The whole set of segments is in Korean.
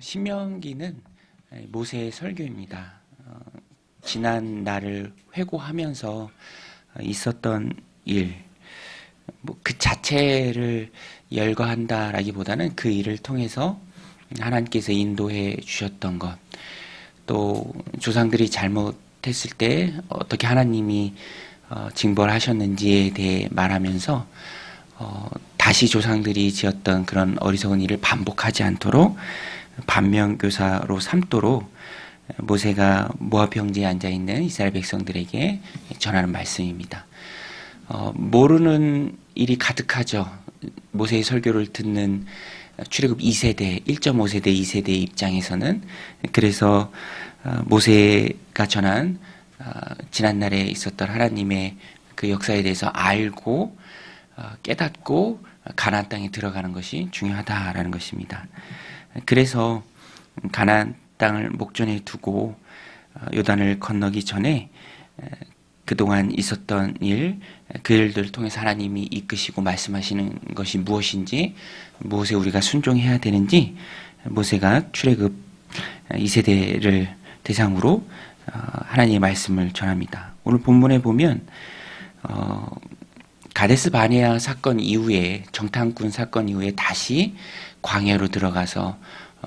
신명기는 모세의 설교입니다. 어, 지난 날을 회고하면서 어, 있었던 일, 뭐 그 자체를 열거한다라기보다는 그 일을 통해서 하나님께서 인도해 주셨던 것, 또 조상들이 잘못했을 때 어떻게 하나님이 어, 징벌하셨는지에 대해 말하면서 어, 다시 조상들이 지었던 그런 어리석은 일을 반복하지 않도록 반면교사로 삼도록 모세가 모압 형제에 앉아 있는 이스라엘 백성들에게 전하는 말씀입니다. 어, 모르는 일이 가득하죠. 모세의 설교를 듣는 출애굽 2세대, 1.5세대, 2세대 입장에서는 그래서 어, 모세가 전한 어, 지난날에 있었던 하나님의 그 역사에 대해서 알고 어, 깨닫고 가나안 땅에 들어가는 것이 중요하다라는 것입니다. 그래서 가나안 땅을 목전에 두고 어, 요단을 건너기 전에 그동안 있었던 일, 그 일들을 통해서 하나님이 이끄시고 말씀하시는 것이 무엇인지, 무엇에 우리가 순종해야 되는지, 모세가 출애굽 2세대를 대상으로 어, 하나님의 말씀을 전합니다. 오늘 본문에 보면 어, 가데스 바네아 사건 이후에 정탐꾼 사건 이후에 다시 광야로 들어가서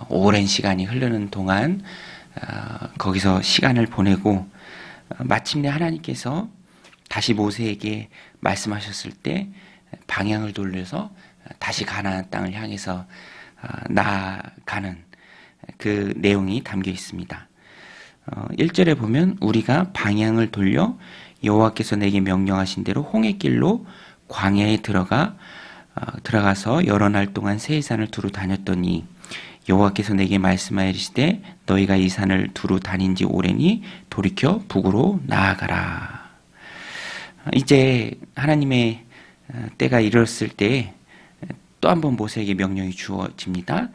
오랜 시간이 흐르는 동안 어, 거기서 시간을 보내고 어, 마침내 하나님께서 다시 모세에게 말씀하셨을 때 방향을 돌려서 다시 가나안 땅을 향해서 어, 나아가는 그 내용이 담겨 있습니다. 1절에 보면 우리가 방향을 돌려 여호와께서 내게 명령하신 대로 홍해 길로 광야에 들어가 들어가서 여러 날 동안 세 산을 두루 다녔더니 여호와께서 내게 말씀하여 이르시되 너희가 이 산을 두루 다닌 지 오래니 돌이켜 북으로 나아가라. 이제 하나님의 어, 때가 이르렀을 때 또 한 번 모세에게 명령이 주어집니다.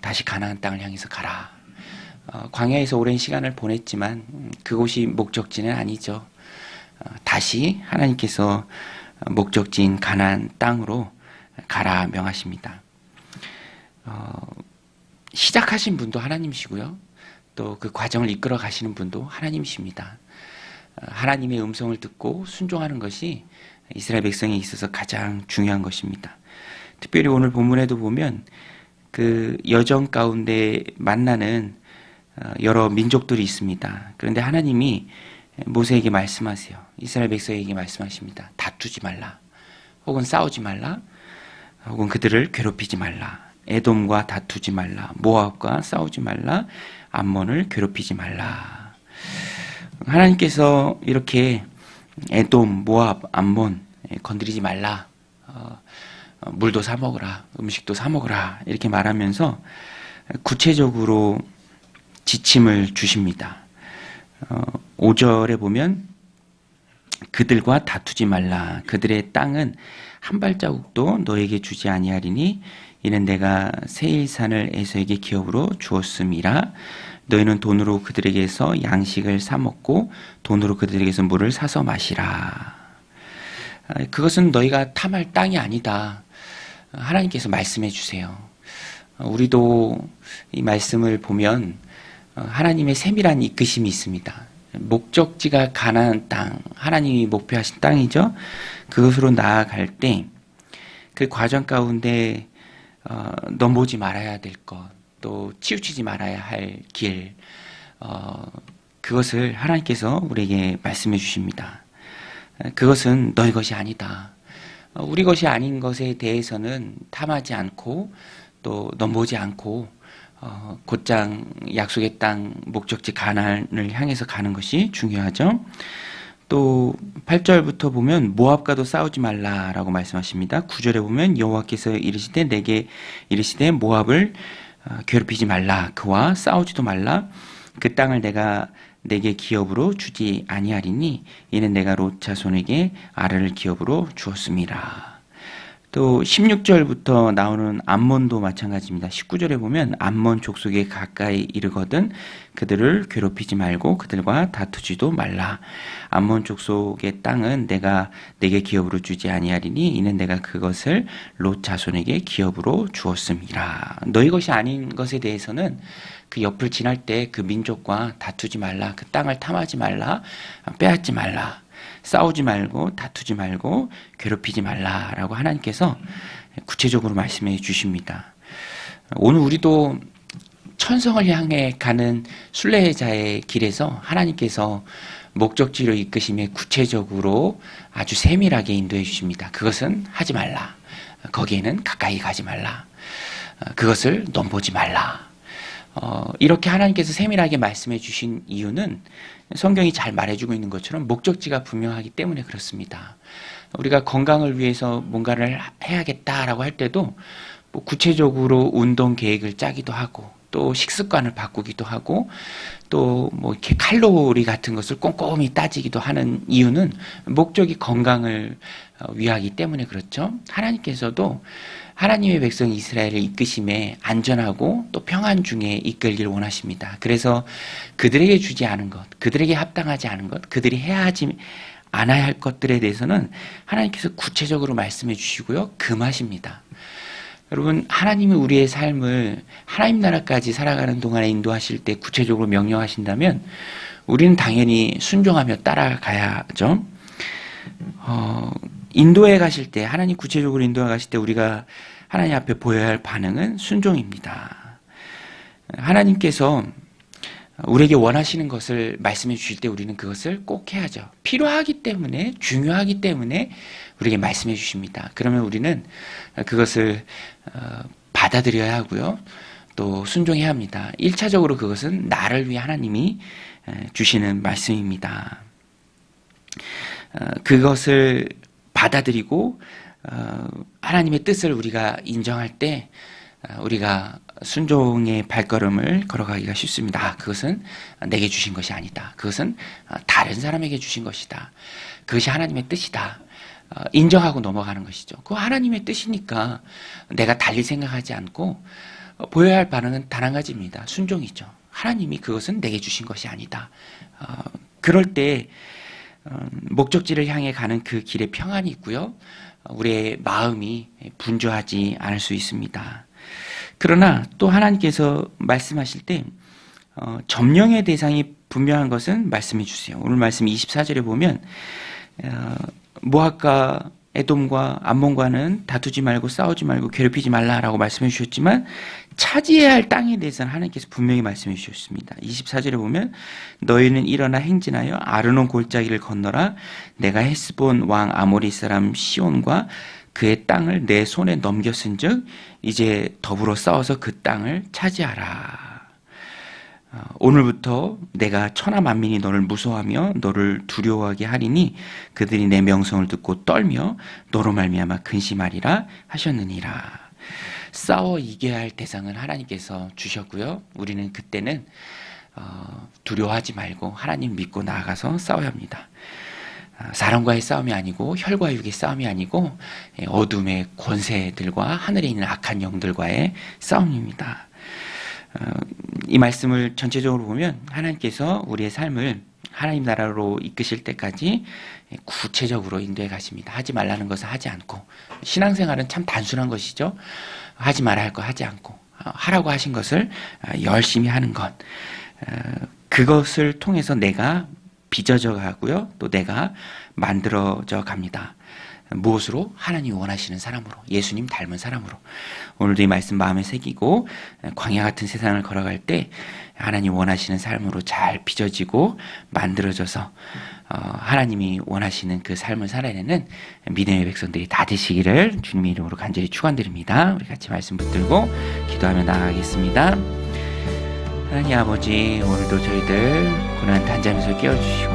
다시 가나안 땅을 향해서 가라. 어, 광야에서 오랜 시간을 보냈지만 음, 그곳이 목적지는 아니죠. 어, 다시 하나님께서 목적지인 가나안 땅으로 가라 명하십니다. 시작하신 분도 하나님이시고요. 또 그 과정을 이끌어 가시는 분도 하나님이십니다. 어, 하나님의 음성을 듣고 순종하는 것이 이스라엘 백성에 있어서 가장 중요한 것입니다. 특별히 오늘 본문에도 보면 그 여정 가운데 만나는 어, 여러 민족들이 있습니다. 그런데 하나님이 모세에게 말씀하세요. 이스라엘 백성에게 말씀하십니다. 다투지 말라. 혹은 싸우지 말라. 혹은 그들을 괴롭히지 말라. 에돔과 다투지 말라. 모압과 싸우지 말라. 암몬을 괴롭히지 말라. 하나님께서 이렇게 에돔, 모압, 암몬 건드리지 말라. 어, 어, 물도 사 먹으라. 음식도 사 먹으라. 이렇게 말하면서 구체적으로 지침을 주십니다. 어, 5절에 보면 그들과 다투지 말라. 그들의 땅은 한 발자국도 너에게 주지 아니하리니 이는 내가 세일산을 에서에게 기업으로 주었음이라 너희는 돈으로 그들에게서 양식을 사 먹고 돈으로 그들에게서 물을 사서 마시라. 아, 그것은 너희가 탐할 땅이 아니다. 하나님께서 말씀해 주세요. 우리도 이 말씀을 보면 하나님의 세밀한 이끄심이 있습니다. 목적지가 가난한 땅, 하나님이 목표하신 땅이죠. 그것으로 나아갈 때 그 과정 가운데 어, 넘보지 말아야 될 것, 또 치우치지 말아야 할 길, 어, 그것을 하나님께서 우리에게 말씀해 주십니다. 그것은 너희 것이 아니다. 어, 우리 것이 아닌 것에 대해서는 탐하지 않고 또 넘보지 않고 어, 곧장 약속의 땅 목적지 가난을 향해서 가는 것이 중요하죠. 또 8절부터 보면 모압과도 싸우지 말라라고 말씀하십니다. 9절에 보면 여호와께서 이르시되 내게 이르시되 모압을 어, 괴롭히지 말라 그와 싸우지도 말라 그 땅을 내가 내게 기업으로 주지 아니하리니 이는 내가 롯 자손에게 아를 기업으로 주었습니다. 또 16절부터 나오는 암몬도 마찬가지입니다. 19절에 보면 암몬 족속에 가까이 이르거든 그들을 괴롭히지 말고 그들과 다투지도 말라. 암몬 족속의 땅은 내가 내게 기업으로 주지 아니하리니 이는 내가 그것을 롯 자손에게 기업으로 주었음이라. 너희 것이 아닌 것에 대해서는 그 옆을 지날 때 그 민족과 다투지 말라. 그 땅을 탐하지 말라. 빼앗지 말라. 싸우지 말고 다투지 말고 괴롭히지 말라라고 하나님께서 구체적으로 말씀해 주십니다. 오늘 우리도 천성을 향해 가는 순례자의 길에서 하나님께서 목적지로 이끄심에 구체적으로 아주 세밀하게 인도해 주십니다. 그것은 하지 말라. 거기에는 가까이 가지 말라. 그것을 넘보지 말라. 어, 이렇게 하나님께서 세밀하게 말씀해 주신 이유는 성경이 잘 말해주고 있는 것처럼 목적지가 분명하기 때문에 그렇습니다. 우리가 건강을 위해서 뭔가를 해야겠다라고 할 때도 뭐 구체적으로 운동 계획을 짜기도 하고 또 식습관을 바꾸기도 하고 또 뭐 이렇게 칼로리 같은 것을 꼼꼼히 따지기도 하는 이유는 목적이 건강을 어, 위하기 때문에 그렇죠. 하나님께서도 하나님의 백성 이스라엘을 이끄심에 안전하고 또 평안 중에 이끌기를 원하십니다. 그래서 그들에게 주지 않은 것, 그들에게 합당하지 않은 것, 그들이 해야 하지 않아야 할 것들에 대해서는 하나님께서 구체적으로 말씀해 주시고요. 금하십니다. 여러분, 하나님이 우리의 삶을 하나님 나라까지 살아가는 동안에 인도하실 때 구체적으로 명령하신다면 우리는 당연히 순종하며 따라가야죠. 어, 인도에 가실 때, 하나님 구체적으로 인도에 가실 때 우리가 하나님 앞에 보여야 할 반응은 순종입니다. 하나님께서 우리에게 원하시는 것을 말씀해 주실 때 우리는 그것을 꼭 해야죠. 필요하기 때문에, 중요하기 때문에 우리에게 말씀해 주십니다. 그러면 우리는 그것을 어, 받아들여야 하고요. 또 순종해야 합니다. 1차적으로 그것은 나를 위해 하나님이 주시는 말씀입니다. 어, 그것을 받아들이고 어, 하나님의 뜻을 우리가 인정할 때 우리가 순종의 발걸음을 걸어가기가 쉽습니다. 아, 그것은 내게 주신 것이 아니다. 그것은 다른 사람에게 주신 것이다. 그것이 하나님의 뜻이다. 어, 인정하고 넘어가는 것이죠. 그 하나님의 뜻이니까 내가 달리 생각하지 않고 어, 보여야 할 반응은 단 한 가지입니다. 순종이죠. 하나님이 그것은 내게 주신 것이 아니다. 어, 그럴 때 목적지를 향해 가는 그 길에 평안이 있고요. 우리의 마음이 분주하지 않을 수 있습니다. 그러나 또 하나님께서 말씀하실 때 점령의 대상이 분명한 것은 말씀해 주세요. 오늘 말씀 24절에 보면 모압과 에돔과 암몬과는 다투지 말고 싸우지 말고 괴롭히지 말라라고 말씀해 주셨지만 차지해야 할 땅에 대해서는 하나님께서 분명히 말씀해 주셨습니다. 24절에 보면 너희는 일어나 행진하여 아르논 골짜기를 건너라 내가 헤스본 왕 아모리 사람 시온과 그의 땅을 내 손에 넘겼은즉 이제 더불어 싸워서 그 땅을 차지하라. 어, 오늘부터 내가 천하 만민이 너를 무서워하며 너를 두려워하게 하리니 그들이 내 명성을 듣고 떨며 너로 말미암아 근심하리라 하셨느니라. 싸워 이겨야 할 대상은 하나님께서 주셨고요. 우리는 그때는 어, 두려워하지 말고 하나님 믿고 나아가서 싸워야 합니다. 아, 사람과의 싸움이 아니고 혈과 육의 싸움이 아니고 예, 어둠의 권세들과 하늘에 있는 악한 영들과의 싸움입니다. 어, 이 말씀을 전체적으로 보면 하나님께서 우리의 삶을 하나님 나라로 이끄실 때까지 구체적으로 인도해 가십니다. 하지 말라는 것을 하지 않고 신앙생활은 참 단순한 것이죠. 하지 말아야 할 거 하지 않고 어, 하라고 하신 것을 어, 열심히 하는 것 그것을 통해서 내가 빚어져 가고요. 또 내가 만들어져 갑니다. 무엇으로? 하나님이 원하시는 사람으로, 예수님 닮은 사람으로. 오늘도 이 말씀 마음에 새기고 광야 같은 세상을 걸어갈 때 하나님 원하시는 삶으로 잘 빚어지고 만들어져서 어, 하나님이 원하시는 그 삶을 살아내는 믿음의 백성들이 다 되시기를 주님의 이름으로 간절히 축원드립니다. 우리 같이 말씀 붙들고 기도하며 나아가겠습니다. 하나님 아버지 오늘도 저희들 고난 단잠에서 깨워주시고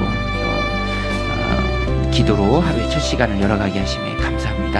기도로 하루의 첫 시간을 열어가게 하심에 감사합니다.